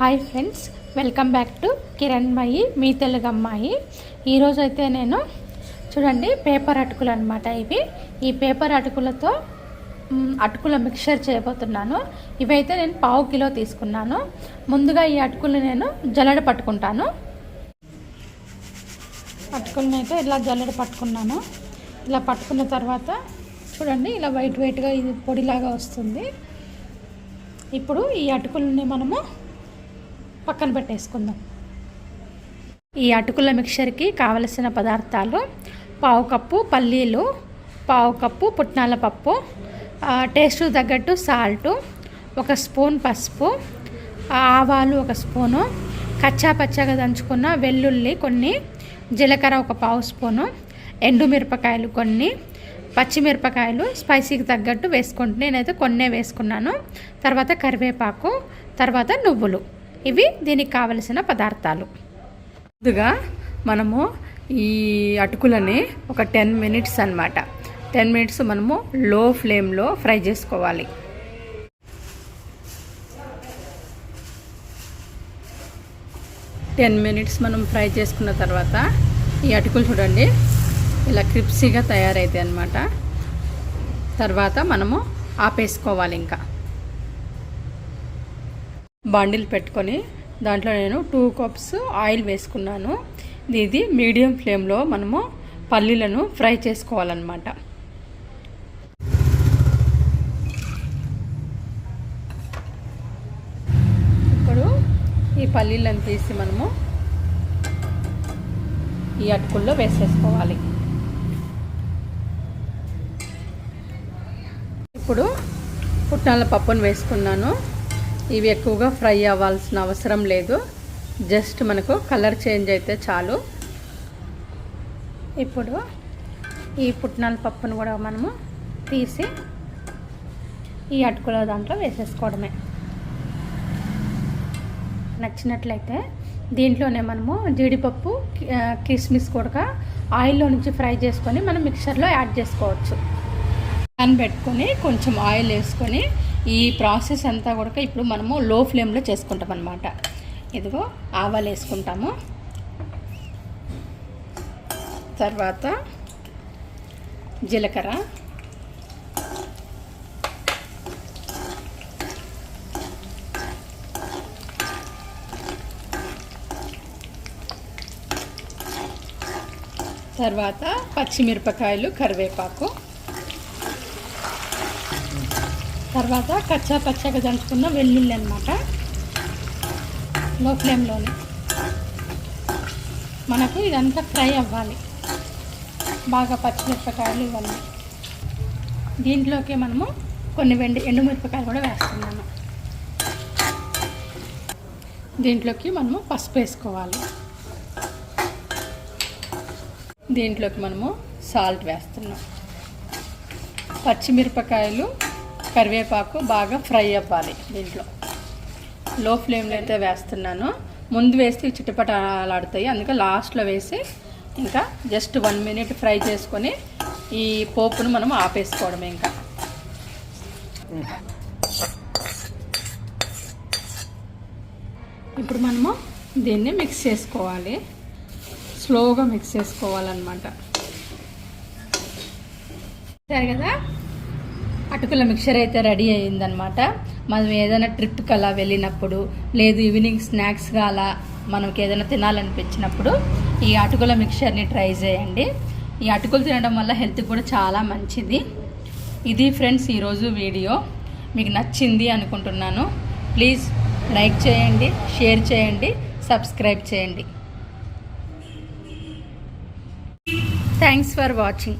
Hi friends welcome back to Kiranmayi మీ తెలుగు అమ్మాయి. ఈరోజు అయితే నేను చూడండి పేపర్ అటుకులు అనమాట ఇవి. ఈ పేపర్ అటుకులతో అటుకుల మిక్చర్ చేయబోతున్నాను. ఇవైతే నేను పావు కిలో తీసుకున్నాను. ముందుగా ఈ అటుకులు నేను జల్లెడ పట్టుకుంటాను. అటుకులను అయితే ఇలా జల్లెడ పట్టుకున్నాను. ఇలా పట్టుకున్న తర్వాత చూడండి ఇలా వైట్ వైట్గా ఇది పొడిలాగా వస్తుంది. ఇప్పుడు ఈ అటుకులని మనము పక్కన పెట్టేసుకుందాం. ఈ అటుకుల మిక్చర్కి కావలసిన పదార్థాలు పావు కప్పు పల్లీలు పావు కప్పు పుట్నాల పప్పు టేస్ట్ తగ్గట్టు సాల్టు ఒక స్పూన్ పసుపు ఆవాలు ఒక స్పూను కచ్చా పచ్చగా దంచుకున్న వెల్లుల్లి కొన్ని జీలకర్ర ఒక పావు స్పూను ఎండుమిరపకాయలు కొన్ని పచ్చిమిరపకాయలు స్పైసీకి తగ్గట్టు వేసుకుంటు నేనైతే కొన్నే వేసుకున్నాను. తర్వాత కరివేపాకు తర్వాత నువ్వులు. ఇవి దీనికి కావలసిన పదార్థాలు. ముందుగా మనము ఈ అటుకులని ఒక టెన్ మినిట్స్ అన్నమాట. టెన్ మినిట్స్ మనము లో ఫ్లేమ్లో ఫ్రై చేసుకోవాలి. టెన్ మినిట్స్ మనం ఫ్రై చేసుకున్న తర్వాత ఈ అటుకులు చూడండి. ఇలా క్రిప్సీగా తయారైతాయి అన్నమాట. తర్వాత మనము ఆపేసుకోవాలి ఇంకా. బాండిల్ పెట్టుకొని దాంట్లో నేను టూ కప్స్ ఆయిల్ వేసుకున్నాను. ఇది మీడియం ఫ్లేమ్లో మనము పల్లీలను ఫ్రై చేసుకోవాలన్నమాట. ఇప్పుడు ఈ పల్లీలను తీసి మనము ఈ అటుకుల్లో వేసేసుకోవాలి. ఇప్పుడు పుట్నాల పప్పును వేసుకున్నాను. ఇవి ఎక్కువగా ఫ్రై అవ్వాల్సిన అవసరం లేదు. జస్ట్ మనకు కలర్ చేంజ్ అయితే చాలు. ఇప్పుడు ఈ పుట్నాల పప్పును కూడా మనము తీసి ఈ అటుకుల దాంట్లో వేసేసుకోవడమే. నచ్చినట్లయితే దీంట్లోనే మనము జీడిపప్పు కిస్మిస్ కూడా ఆయిల్లో నుంచి ఫ్రై చేసుకొని మనం మిక్సర్లో యాడ్ చేసుకోవచ్చు. ప్యాన్ పెట్టుకొని కొంచెం ఆయిల్ వేసుకొని ఈ ప్రాసెస్ అంతా కూడా ఇప్పుడు మనము లో ఫ్లేమ్లో చేసుకుంటాం అనమాట ఇదిగో ఆవాలు వేసుకుంటాము. తర్వాత జీలకర్ర. తర్వాత పచ్చిమిరపకాయలు కరివేపాకు. తర్వాత కచ్చా పచ్చగా దంచుకున్న వెల్లుల్లి అనమాట లో ఫ్లేమ్లోనే. మనకు ఇదంతా ఫ్రై అవ్వాలి. బాగా పచ్చిమిరపకాయలు ఇవన్నీ. దీంట్లోకి మనము కొన్ని వెండి ఎండుమిరపకాయలు కూడా వేస్తున్నాము. దీంట్లోకి మనము పసుపు వేసుకోవాలి. దీంట్లోకి మనము సాల్ట్ వేస్తున్నాం. పచ్చిమిరపకాయలు కరివేపాకు బాగా ఫ్రై అవ్వాలి దీంట్లో. లో ఫ్లేమ్లో అయితే వేస్తున్నాను. ముందు వేస్తే చిట్టపటలాడుతాయి అందుకే లాస్ట్లో వేసి ఇంకా జస్ట్ వన్ మినిట్ ఫ్రై చేసుకొని ఈ పోపును మనం ఆపేసుకోవడం ఇంకా. ఇప్పుడు మనము దీన్ని మిక్స్ చేసుకోవాలి. స్లోగా మిక్స్ చేసుకోవాలన్నమాట. సరే కదా? అటుకుల మిక్చర్ అయితే రెడీ అయ్యిందనమాట మనం ఏదైనా ట్రిప్కి అలా వెళ్ళినప్పుడు లేదు ఈవినింగ్ స్నాక్స్గా అలా మనకి ఏదైనా తినాలనిపించినప్పుడు ఈ అటుకుల మిక్చర్ని ట్రై చేయండి. ఈ అటుకులు తినడం వల్ల హెల్త్ కూడా చాలా మంచిది. ఇది ఫ్రెండ్స్ ఈరోజు వీడియో. మీకు నచ్చింది అనుకుంటున్నాను. ప్లీజ్ లైక్ చేయండి షేర్ చేయండి సబ్స్క్రైబ్ చేయండి. Thanks for watching